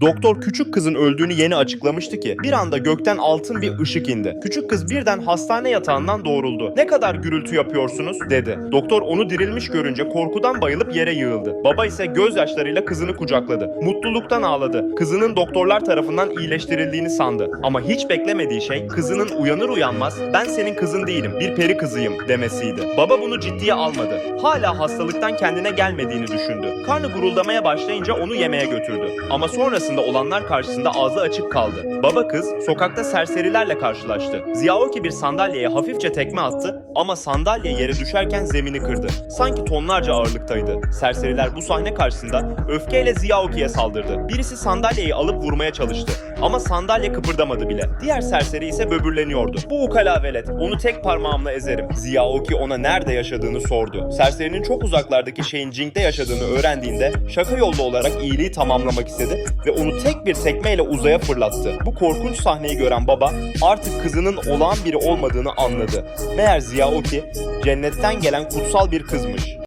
Doktor küçük kızın öldüğünü yeni açıklamıştı ki bir anda gökten altın bir ışık indi. Küçük kız birden hastane yatağından doğruldu. Ne kadar gürültü yapıyorsunuz dedi. Doktor onu dirilmiş görünce korkudan bayılıp yere yığıldı. Baba ise gözyaşlarıyla kızını kucakladı. Mutluluktan ağladı. Kızının doktorlar tarafından iyileştirildiğini sandı. Ama hiç beklemediği şey kızının uyanır uyanmaz ben senin kızın değilim bir peri kızıyım demesiydi. Baba bunu ciddiye almadı. Hala hastalıktan kendine gelmediğini düşündü. Karnı guruldamaya başlayınca onu yemeğe götürdü. Ama sonrasında olanlar karşısında ağzı açık kaldı. Baba kız sokakta serserilerle karşılaştı. Ziyaoki bir sandalyeye hafifçe tekme attı ama sandalye yere düşerken zemini kırdı. Sanki tonlarca ağırlıktaydı. Serseriler bu sahne karşısında öfkeyle Ziyaoki'ye saldırdı. Birisi sandalyeyi alıp vurmaya çalıştı. Ama sandalye kıpırdamadı bile. Diğer serseri ise böbürleniyordu. Bu ukala velet, onu tek parmağımla ezerim. Ziyaoki ona nerede yaşadığını sordu. Serserinin çok uzaklardaki şeyin Jing'de yaşadığını öğrendiğinde şaka yollu olarak iyiliği tamamlamak istedi ve onu tek bir tekmeyle uzaya fırlattı. Bu korkunç sahneyi gören baba artık kızının olağan biri olmadığını anladı. Meğer Ziyaoki cennetten gelen kutsal bir kızmış.